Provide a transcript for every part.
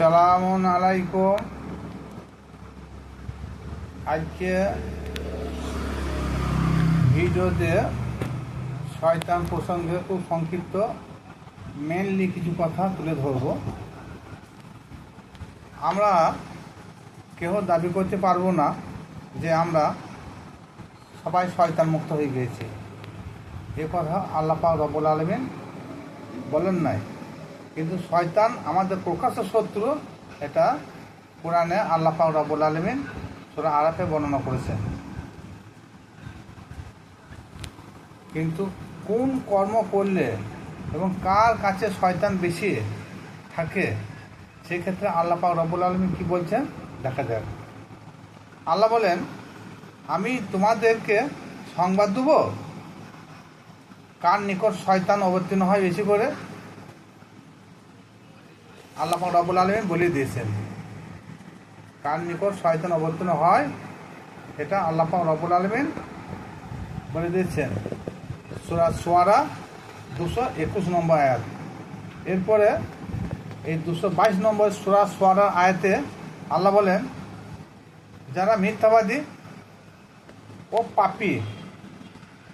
আসসালামু আলাইকুম। আজকে ভিডিওতে শয়তান প্রসঙ্গে খুব সংক্ষিপ্ত মেনলি কিছু কথা তুলে ধরব। আমরা কেউ দাবি করতে পারব না যে আমরা সবাই শয়তান মুক্ত হয়ে গিয়েছি। এ কথা আল্লাহ পাক রব্বুল আলমিন বলেন নাই। কিন্তু শয়তান আমাদের প্রকাশ্য শত্রু, এটা কোরআনে আল্লাহ পাক রব্বুল আলমিন সুরা আরাফে বর্ণনা করেছেন। কিন্তু কোন কর্ম করলে এবং কার কাছে শয়তান বেশি থাকে, সেক্ষেত্রে আল্লাহ পাক রব্বুল আলমিন কী বলছেন? দেখা যাক। আল্লাহ বলেন, আমি তোমাদেরকে সংবাদ দেবো? কার নিকট শয়তান অবতীর্ণ হয় বেশি করে? আল্লাহ পাক রব্বুল আলমিন বলে দিয়েছেন। কার নিকট শয়তান অবতীর্ণ হয়, এটা আল্লাহ পাক রব্বুল আলমিন বলে দিয়েছেন। সুরা সোয়ারা দুশো একুশ নম্বর আয়াত। এরপরে এই দুশো বাইশ নম্বর সুরা সোয়ারার আয়াতে আল্লাহ বলেন, যারা মিথ্যাবাদী ও পাপি,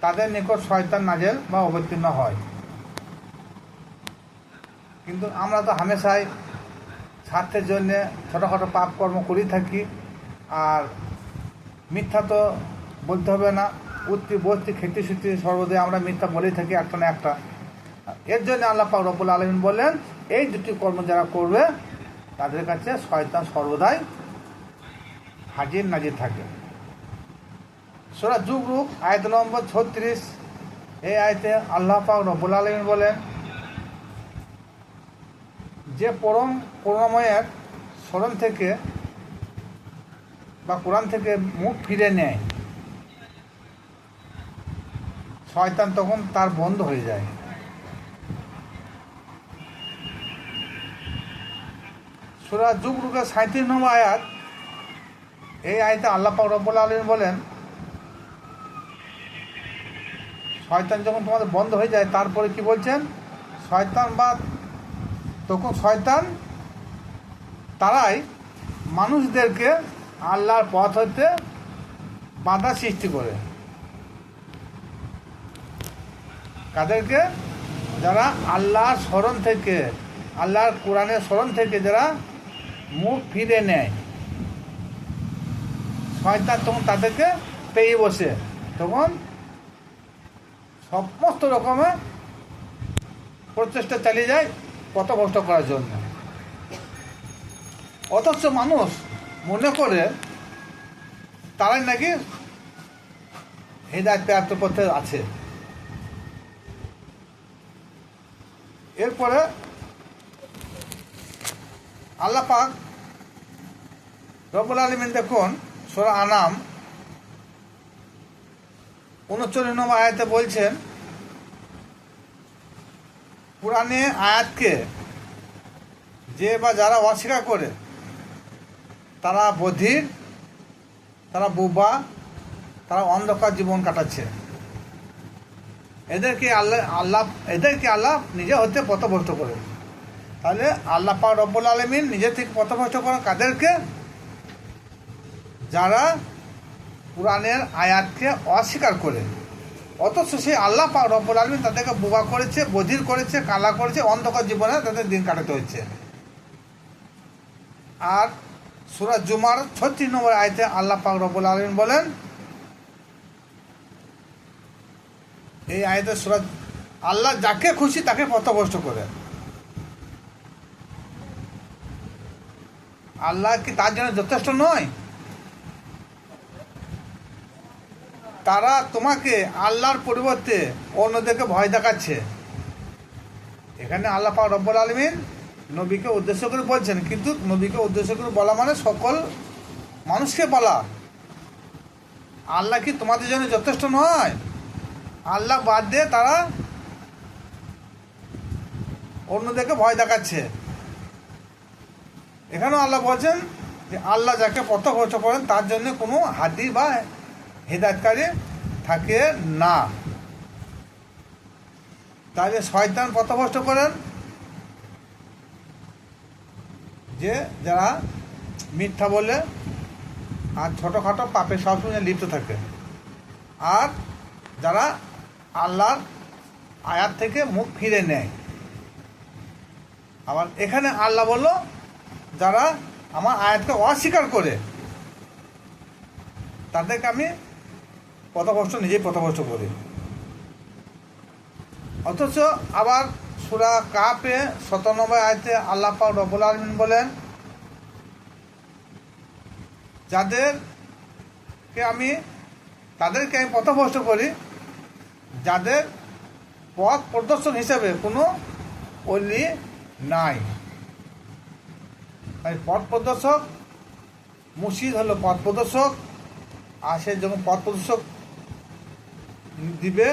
তাদের নিকট শয়তান নাজেল বা অবতীর্ণ হয়। কিন্তু আমরা তো হামেশাই স্বার্থের জন্য ছোটোখাটো পাপ কর্ম করেই থাকি। আর মিথ্যা তো বলতে হবে না। উত্তি বস্তি, খেতে সুতি সর্বদাই আমরা মিথ্যা বলেই থাকি একটা না একটা। এর জন্য আল্লাহ পাক রব্বুল আলমিন বললেন, এই দুটি কর্ম যারা করবে, তাদের কাছে শয়তান সর্বদাই হাজির নাজির থাকে। সোরা যুগ রূপ আয়ত নম্বর ছত্রিশ। এই আয়তে আল্লাহ পাক রব্বুল আলমিন বলেন যে পরম করুণাময়ের স্মরণ থেকে বা কোরআন থেকে মুখ ফিরে নেয়, শয়তান তখন তার বন্ধ হয়ে যায়। সুরা যুগ রূপের সাঁত্রিশ নম্বর আয়াত, এই আয়তে আল্লাহ রব্বুল আলমিন বলেন, শয়তান যখন তোমাদের বন্ধ হয়ে যায়, তারপরে কি বলছেন? শয়তান বা তখন শয়তান তারাই মানুষদেরকে আল্লাহর পথ হইতে বাধা সৃষ্টি করে। কাদেরকে? যারা আল্লাহর স্মরণ থেকে, আল্লাহর কোরআনের স্মরণ থেকে যারা মুখ ফিরে নেয়। শয়তান তখন তাদেরকে পেয়ে বসে। তখন সমস্ত রকমের প্রচেষ্টা চালিয়ে যায়। পথভ্রষ্ট করার জন্য। অথচ মানুষ মনে করে তারাই নাকি হৃদায়ত প্রাপ্ত পথে আছে। এরপরে আল্লাহ পাক রব্বুল আলমিন দেখুন, সোরা আনাম উনচল্লিশ নম্বর আয়াতে বলছেন পুরাণে আয়াতকে যে বা যারা অস্বীকার করে, তারা বধির, তারা বুবা, তারা অন্ধকার জীবন কাটাচ্ছে। এদেরকে আল্লাহ আল্লাহ, এদেরকে আল্লাহ নিজে হতে পথভ্রষ্ট করে। তাহলে আল্লাহ পাক রব্বুল আলমিন নিজে থেকে পথভ্রষ্ট করেন কাদেরকে? যারা কোরআনের আয়াতকে অস্বীকার করে। অথচ সেই আল্লাহ রব্বুল আলমিন তাদেরকে বোবা করেছে, বধির করেছে, কালা করেছে, অন্ধকার জীবনে তাদের দিন কাটাতে হচ্ছে আর সুরাজ জুমার ছত্রিশ নম্বর আয়তে আল্লাহ পাক রব্বুল আলমিন বলেন, এই আয়তে সুরাজ আল্লাহ যাকে খুশি তাকে পথভ্রষ্ট করে। আল্লাহ কি তার জন্য যথেষ্ট নয়? তারা তোমাকে আল্লাহর পরিবর্তে অন্যদেরকে ভয় দেখাচ্ছে। এখানে আল্লাহ পা রব্বুল আলমিন নবীকে উদ্দেশ্য করে বলছেন, কিন্তু নবীকে উদ্দেশ্য করে বলা মানে সকল মানুষকে বলা। আল্লাহ কি তোমাদের জন্য যথেষ্ট নয়? আল্লাহ বাদ দিয়ে তারা অন্যদেরকে ভয় দেখাচ্ছে। এখানেও আল্লাহ বলছেন যে, আল্লাহ যাকে পথভ্রষ্ট করেন তার জন্য কোনো হাদি বা হেদায়তকারী থাকে না। তাহলে শয়তান পথভ্রষ্ট করেন যে যারা মিথ্যা বলে আর ছোটোখাটো পাপে সবসময় লিপ্ত থাকে। আর যারা আল্লাহর আয়াত থেকে মুখ ফিরে নেয়। আবার এখানে আল্লাহ বলল, যারা আমার আয়াতকে অস্বীকার করে, তাদেরকে আমি পথভ্রষ্ট, নিজেই পথভ্রষ্ট করি অথচ আবার সুরা কাপে শতানব্বই আয়তে আল্লাহ পাক রবুল আলমিন বলেন, যাদেরকে আমি, তাদেরকে আমি পথভ্রষ্ট করি, যাদের পথ প্রদর্শন হিসেবে কোনো অলি নাই। তাই পথ প্রদর্শক মুর্শিদ হলো পথ প্রদর্শক, আর সে যখন পথ প্রদর্শক দিবে,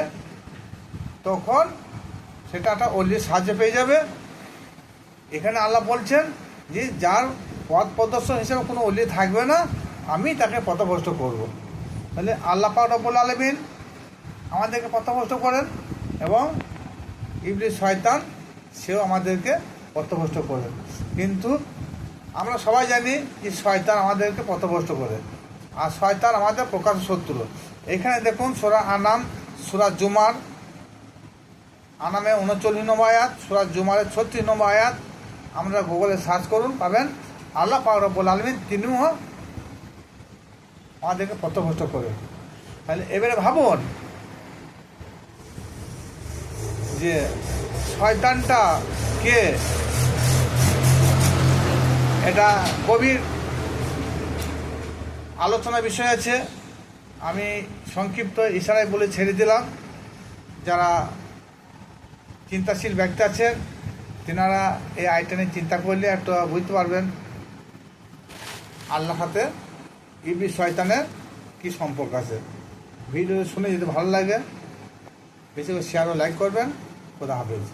তখন সেটা একটা অলির সাহায্য পেয়ে যাবে। এখানে আল্লাহ বলছেন যে, যার পথ প্রদর্শন হিসেবে কোনো অলি থাকবে না, আমি তাকে পথভ্রষ্ট করব। তাহলে আল্লাহ পাক রব্বুল আলমিন আমাদেরকে পথভ্রষ্ট করেন এবং ইবলি শয়তান, সেও আমাদেরকে পথভ্রষ্ট করেন। কিন্তু আমরা সবাই জানি যে শয়তান আমাদেরকে পথভ্রষ্ট করে। আর শয়তান আমাদের প্রকাশ শত্রু। এখানে দেখুন সোরা আনাম, সুরা জুমার আনামে উনচল্লিশ নম্বর আয়াত, সুরা জুমারের ছত্রিশ নম্বর আয়াত। আমরা গুগলে সার্চ করুন, পাবেন। আল্লাহ রব্বুল আলমিন তিনিও আমাদেরকে পথভ্রষ্ট করে। তাহলে এবারে ভাবুন যে শয়তানটা কে? এটা গভীর আলোচনা বিষয় আছে। আমি সংক্ষিপ্ত ইশারায় বলে ছেড়ে দিলাম। যারা চিন্তাশীল ব্যক্তি আছেন, তেনারা এই আইটা নিয়ে চিন্তা করলে একটু বুঝতে পারবেন আল্লাহ হাতে ইবি শয়তানের কি সম্পর্ক আছে। ভিডিও শুনে যদি ভালো লাগে, বেশি করে শেয়ার ও লাইক করবেন। খোদা হাফেজ।